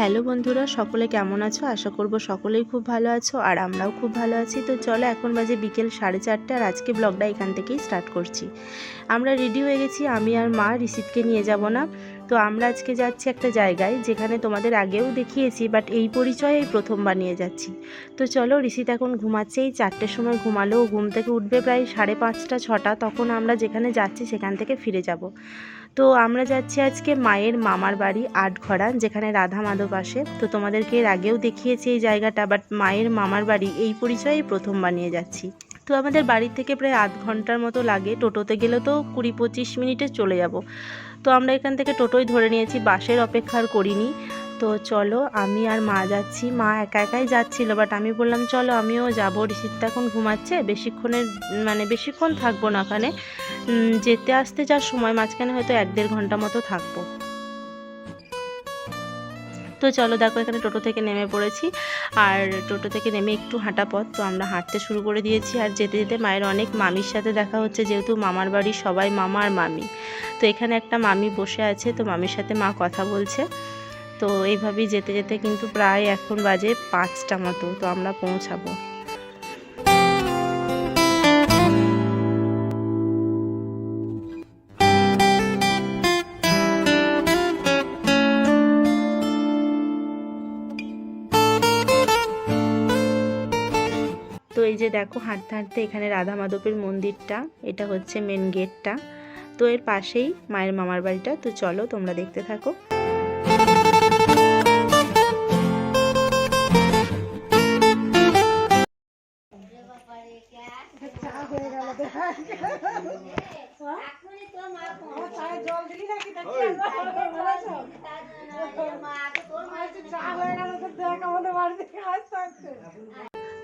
Hello বন্ধুরা, সকলে কেমন আছো? আশা করব সকলেই খুব ভালো আছো আর আমরাও খুব ভালো আছি। তো চলো, এখন বাজে বিকেল সাড়ে চারটে আর আজকে ব্লগটা এখান থেকেই স্টার্ট করছি। আমরা রেডি হয়ে গেছি, আমি আর মা রিসিপকে নিয়ে যাব না। তো আমরা আজকে যাচ্ছি একটা জায়গায়, যেখানে তোমাদের আগেও দেখিয়েছি বাট এই পরিচয়ে এই প্রথমবার নিয়ে যাচ্ছি। তো চলো, ঋষিত এখন ঘুমাচ্ছে এই চারটের সময় ঘুমালো, ও ঘুম থেকে উঠবে প্রায় সাড়ে পাঁচটা, ছটা, তখন আমরা যেখানে যাচ্ছি, সেখান থেকে ফিরে যাব। তো আমরা যাচ্ছি আজকে মায়ের মামার বাড়ি আটঘরা, যেখানে রাধা মাধব আসে। তো তোমাদেরকে এর আগেও দেখিয়েছি এই জায়গাটা বাট মায়ের মামার বাড়ি এই পরিচয়েই প্রথম বানিয়ে যাচ্ছি। তো আমাদের বাড়ি থেকে প্রায় আধ ঘণ্টার মতো লাগে। টোটোতে গেলে তো কুড়ি পঁচিশ মিনিটে চলে যাব। তো আমরা এখান থেকে টোটোই ধরে নিয়েছি, বাসের অপেক্ষা আর করিনি। তো চলো, আমি আর মা যাচ্ছি। মা একা একাই যাচ্ছিল বাট আমি বললাম, চলো, আমিও যাব। ঋষিতটা এখন ঘুমাচ্ছে, বেশিক্ষণের মানে বেশিক্ষণ থাকব না ওখানে। যেতে আসতে যার সময় মাঝখানে হয়তো এক দেড় ঘণ্টা মতো থাকব। তো চলো, দেখো, এখানে টোটো থেকে নেমে পড়েছি। আর টোটো থেকে নেমে একটু হাঁটা পথ, তো আমরা হাঁটতে শুরু করে দিয়েছি। আর যেতে যেতে মায়ের অনেক মামির সাথে দেখা হচ্ছে, যেহেতু মামার বাড়ি সবাই মামা আর মামি। তো এখানে একটা মামি বসে আছে, তো মামির সাথে মা কথা বলছে। তো এইভাবেই যেতে যেতে কিন্তু প্রায় এখন বাজে পাঁচটা মতো, তো আমরা পৌঁছাবো। তো এই যে দেখো, হাঁটতে হাঁটতে এখানে রাধা মাধবের মন্দিরটা, এটা হচ্ছে মেন গেটটা তো এর পাশেই মায়ের মামার বাড়িটা, তো চলো তোমরা দেখতে থাকো।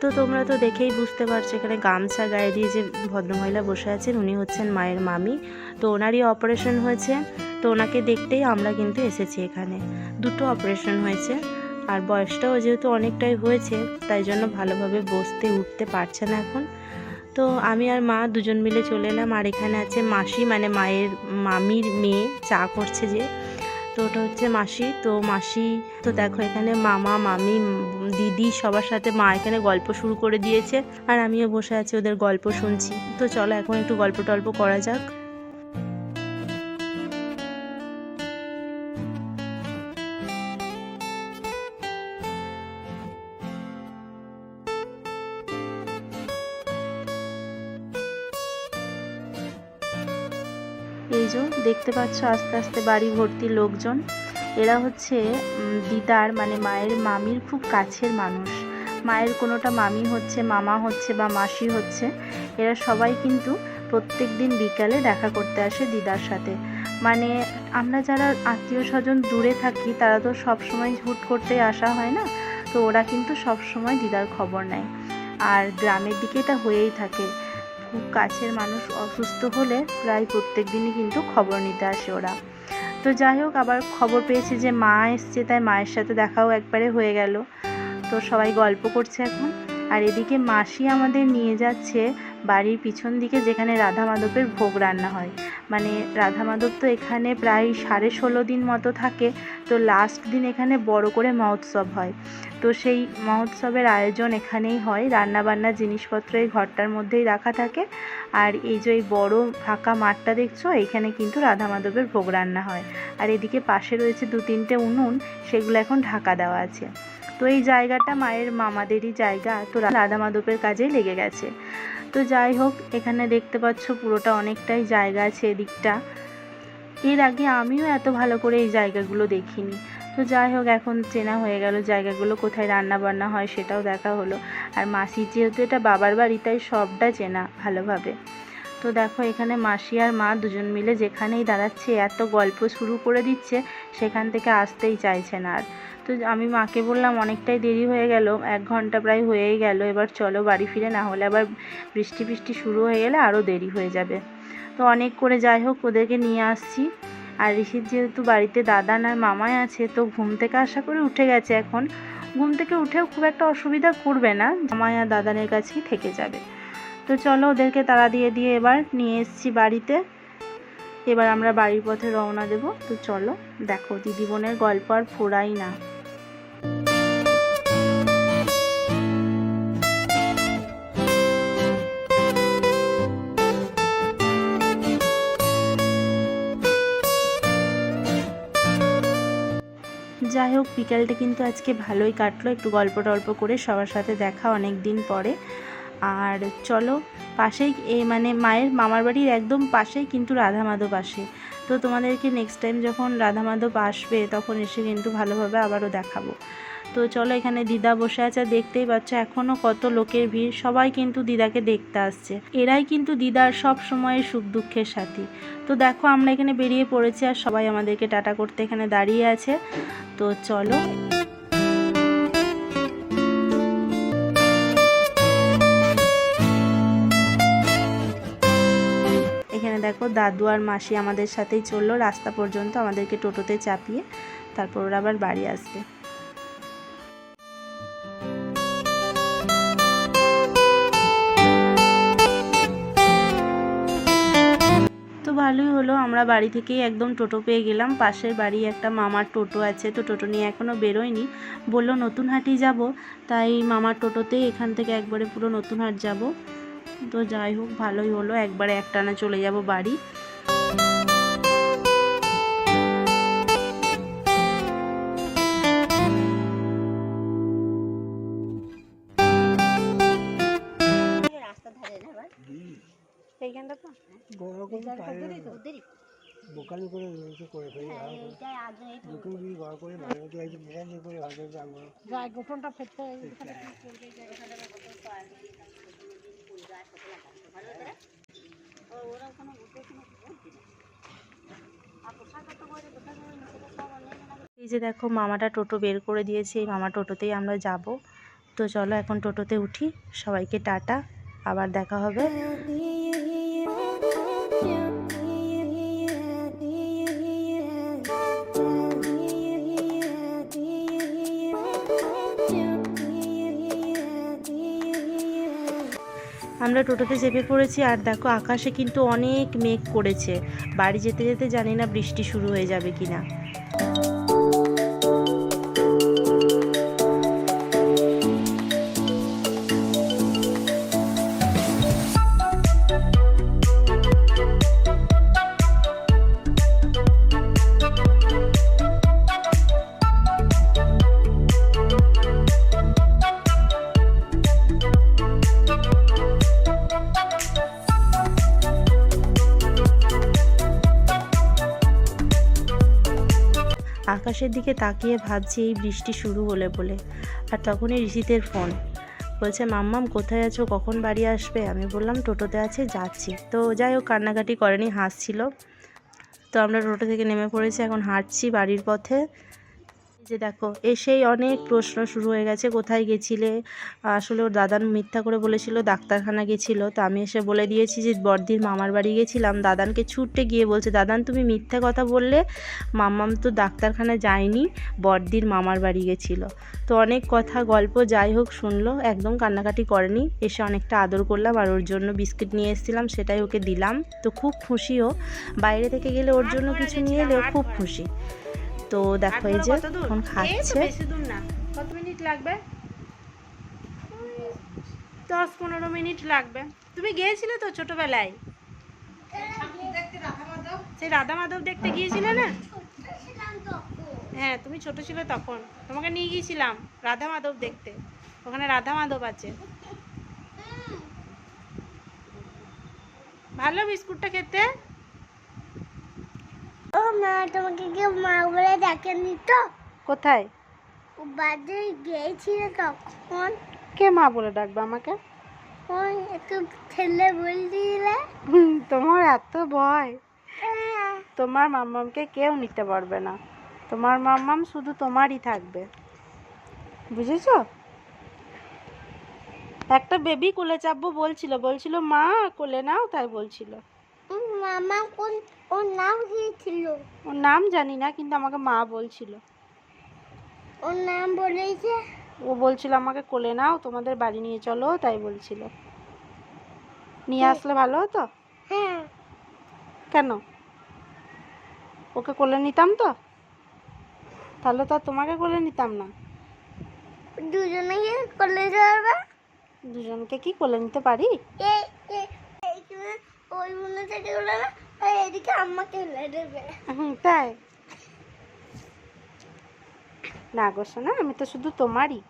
তো তোমরা তো দেখেই বুঝতে পারছ, এখানে গামছা গায়ে দিয়ে যে ভদ্রমহিলা বসে আছেন, উনি হচ্ছেন মায়ের মামি। তো ওনারই অপারেশন হয়েছে। তো ওনাকে দেখতেই আমরা কিন্তু এসেছি এখানে। দুটো অপারেশন হয়েছে। আর বয়সটাও যেহেতু অনেকটাই হয়েছে, তাই জন্য ভালোভাবে বসতে উঠতে পারছে না এখন। তো আমি আর মা দুজন মিলে চলে এলাম। আর এখানে আছে মাসি মানে মায়ের মামির মেয়ে, চা করছে যে। তো ওটা হচ্ছে মাসি। তো মাসি, তো দেখো এখানে মামা, মামি দিদি সবার সাথে মা এখানে গল্প শুরু করে দিয়েছে। আর আমিও বসে আছি ওদের গল্প শুনছি। তো চলো এখন একটু গল্প টল্প করা যাক। দেখতে পাচ্ছ আস্তে আস্তে বাড়ি ভর্তি লোকজন। এরা হচ্ছে দিদার মানে মায়ের মামির খুব কাছের মানুষ। মায়ের কোনোটা মামি হচ্ছে, মামা হচ্ছে বা মাসি হচ্ছে, এরা সবাই কিন্তু প্রত্যেক দিন বিকালে দেখা করতে আসে দিদার সাথে। মানে আমরা যারা আত্মীয় স্বজন দূরে থাকি, তারা তো সব সময় হুট করতে আসা হয় না? তো ওরা কিন্তু সবসময় দিদার খবর নেয়। আর গ্রামের দিকে এটা হয়েই থাকে। খুব কাছের মানুষ অসুস্থ হলে প্রায় প্রত্যেক দিনই কিন্তু খবর নিতে আসে ওরা। তো যাই হোক, আবার খবর পেয়েছে যে মা এসছে, তাই মায়ের সাথে দেখাও একবারে হয়ে গেল। তো সবাই গল্প করছে এখন। আর এদিকে মাসি আমাদের নিয়ে যাচ্ছে বাড়ির পিছন দিকে যেখানে রাধা মাধবের ভোগ রান্না হয়। মানে রাধা মাধব তো এখানে প্রায় সাড়ে ষোলো দিন মতো থাকে। তো লাস্ট দিন এখানে বড় করে মহোৎসব হয়। তো সেই মহোৎসবের আয়োজন এখানেই হয়। রান্নাবান্না জিনিসপত্র এই ঘরটার মধ্যেই রাখা থাকে। আর এই যে এই বড় ফাঁকা মাঠটা দেখছ, এখানে কিন্তু রাধা মাধবের ভোগ রান্না হয়। আর এদিকে পাশে রয়েছে দু তিনটে উনুন, সেগুলো এখন ঢাকা দেওয়া আছে। তো এই জায়গাটা মায়ের মামাদেরই জায়গা। তো রাধা মাধবের কাজেই লেগে গেছে। তো যাই হোক, এখানে দেখতে পাচ্ছ পুরোটা অনেকটাই জায়গা আছে এদিকটা। এর আগে আমিও এত ভালো করে এই জায়গাগুলো দেখিনি। তো যাই হোক, এখন চেনা হয়ে গেল জায়গাগুলো কোথায় রান্না বান্না হয় সেটাও দেখা হলো। আর মাসি যেহেতু এটা বাবার বাড়ি, তাই সবটা চেনা ভালোভাবে। তো দেখো, এখানে মাসি আর মা দুজন মিলে যেখানেই দাঁড়াচ্ছে, এত গল্প শুরু করে দিচ্ছে, সেখান থেকে আসতেই চাইছে না আর। তো আমি মাকে বললাম, অনেকটাই দেরি হয়ে গেল, এক ঘণ্টা প্রায় হয়েই গেল, এবার চলো বাড়ি ফিরে, না হলে আবার বৃষ্টি বৃষ্টি শুরু হয়ে গেলে আরও দেরি হয়ে যাবে। তো অনেক করে যাই হোক, ওদেরকে নিয়ে আসছি। আর ঋষির যেহেতু বাড়িতে দাদা আর মামাই আছে, তো ঘুম থেকে আশা করে উঠে গেছে এখন। ঘুম থেকে উঠেও খুব একটা অসুবিধা করবে না জামাই আর দাদানের কাছেই থেকে যাবে। তো চলো ওদেরকে তাড়া দিয়ে দিয়ে এবার নিয়ে এসেছি বাড়িতে। এবার আমরা বাড়ির পথে রওনা দেব। তো চলো, দেখো দিদি বোনের গল্প আর ফোরাই না। হোক, বিকালটা কিন্তু আজকে ভালোই কাটলো। একটু গল্প টল্প করে সবার সাথে দেখা অনেক দিন পরে। আর চলো, পাশেই এ মানে মায়ের, মামার বাড়ির একদম পাশেই কিন্তু রাধা মাধব আসে। তো তোমাদেরকে নেক্সট টাইম যখন রাধা মাধব আসবে, তখন এসে কিন্তু ভালোভাবে আবারও দেখাবো। তো চলো এখানে দিদা বসে আছে, দেখতেই পাচ্ছ এখনও কত লোকের ভিড়। সবাই কিন্তু দিদাকে দেখতে আসছে। এরাই কিন্তু দিদার সব সময় সুখ দুঃখের সাথী। তো দেখো আমরা এখানে বেরিয়ে পড়েছি আর সবাই আমাদেরকে টাটা করতে এখানে দাঁড়িয়ে আছে। তো চলো। এখানে দেখো দাদু আর মাসি আমাদের সাথেই চলল, রাস্তা পর্যন্ত আমাদেরকে টোটোতে চাপিয়ে, তারপর ওরা আবার বাড়ি আসবে। ভালোই হলো। আমরা বাড়ি থেকেই একদম টোটো পেয়ে গেলাম। পাশের বাড়ি একটা মামার টোটো আছে, তো টোটো নিয়ে এখনও বেরোয়নি। বলল, নতুন হাটই যাব। তাই মামার টোটোতেই এখান থেকে একবারে পুরো নতুন হাট যাব। তো যাই হোক, ভালোই হলো। একবারে একটানা চলে যাব বাড়ি। এইখানটা তো? গরম করে করে ফেলি দুটো যদি গড় করে ভালো মতো করে ভালো গায়ে গোপনটা ফেলতে এই যে দেখো মামাটা টোটো বের করে দিয়েছে এই মামা টোটোতেই আমরা যাব। তো চলো এখন টোটোতে উঠি সবাইকে টাটা আবার দেখা হবে। আমরা টোটোতে চেপে পড়েছি আর দেখো আকাশে কিন্তু অনেক মেঘ করেছে। বাড়ি যেতে যেতে জানি না বৃষ্টি শুরু হয়ে যাবে কিনা। আকাশের দিকে তাকিয়ে ভাবছি এই বৃষ্টি শুরু হলে বলে। আর তখনই ঋষিতের ফোন। বলছে, মাম্মাম, কোথায় আছো? কখন বাড়ি আসবে? আমি বললাম, টোটোতে আছে, যাচ্ছি। তো যাই হোক, কান্নাকাটি করেনি, হাসছিল। তো আমরা টোটো থেকে নেমে পড়েছি, এখন হাঁটছি বাড়ির পথে। যে দেখো, এসেই অনেক প্রশ্ন শুরু হয়ে গেছে, কোথায় গেছিলে? আসলে ওর দাদান মিথ্যা করে বলেছিল, ডাক্তারখানা গেছিল। তো আমি এসে বলে দিয়েছি যে বর্দির মামার বাড়ি গেছিলাম। দাদানকে ছুটতে গিয়ে বলছে, দাদান, তুমি মিথ্যা কথা বললে? মাম্মাম তো ডাক্তারখানা যায়নি বর্দির মামার বাড়ি গেছিল। তো অনেক কথা, গল্প, যাই হোক, শুনলো। একদম কান্নাকাটি করেনি। এসে অনেকটা আদর করলাম আর ওর জন্য বিস্কিট নিয়ে এসেছিলাম, সেটাই ওকে দিলাম। তো খুব খুশিও বাইরে থেকে গেলে ওর জন্য কিছু নিয়ে এলেও খুব খুশি। তো দেখো এই যে এখন খাচ্ছে। বেশি দূর না। কত মিনিট লাগবে? দশ পনেরো মিনিট লাগবে। তুমি গিয়েছিলে তো ছোটবেলায়? সেই রাধা মাধব দেখতে গিয়েছিলে না? হ্যাঁ তুমি ছোট ছিলে তখন। তোমাকে নিয়ে গিয়েছিলাম রাধা মাধব দেখতে। ওখানে রাধা মাধব আছে। ভালো বিস্কুটটা খেতে? মা তোমাকে কেউ মা বলে ডাকেনি তো। কোথায়? ও বাদে গিয়েছিল তখন। কে মা বলে ডাকবে আমাকে? ওই একটু ছেলে বলছিলে তোমার এত ভয়। তোমার মাম্মামকে কেউ নিতে পারবে না। তোমার মাম্মাম শুধু তোমারই থাকবে। বুঝেছ? একটা বেবি কোলে চাপবো বলছিল। বলছিল মা কোলে নাও। তাই বলছিল। মামা কোন ওর নাম দিয়েছিল? ওর নাম জানি না কিন্তু আমাকে মা বলছিল। ওর নাম বলেছে? ও বলছিল আমাকে কোলে নাও তোমাদের বাড়ি নিয়ে চলো তাই বলছিল। নিয়ে আসলে ভালো হতো? হ্যাঁ। কেন? ওকে কোলে নিতাম তো? তাহলে তো তোমাকে কোলে নিতাম না। দুজনে করলে যাবে? দুজনকে কি কোলে নিতে পারি? ওই মনে থেকে গেলে না এদিকে ফেলে দেবে। হুম তাই? না গো শোনা আমি তো শুধু তোমারই।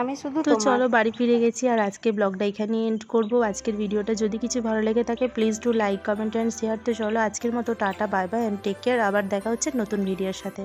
আমি শুধু তো চলো বাড়ি ফিরে গেছি আর আজকে ব্লগটা এখানে এন্ড করব। আজকের ভিডিওটা যদি কিছু ভালো লেগে থাকে please do like comment and share তো চলো আজকের মতো tata bye bye and take care আবার দেখা হচ্ছে নতুন ভিডিওর সাথে।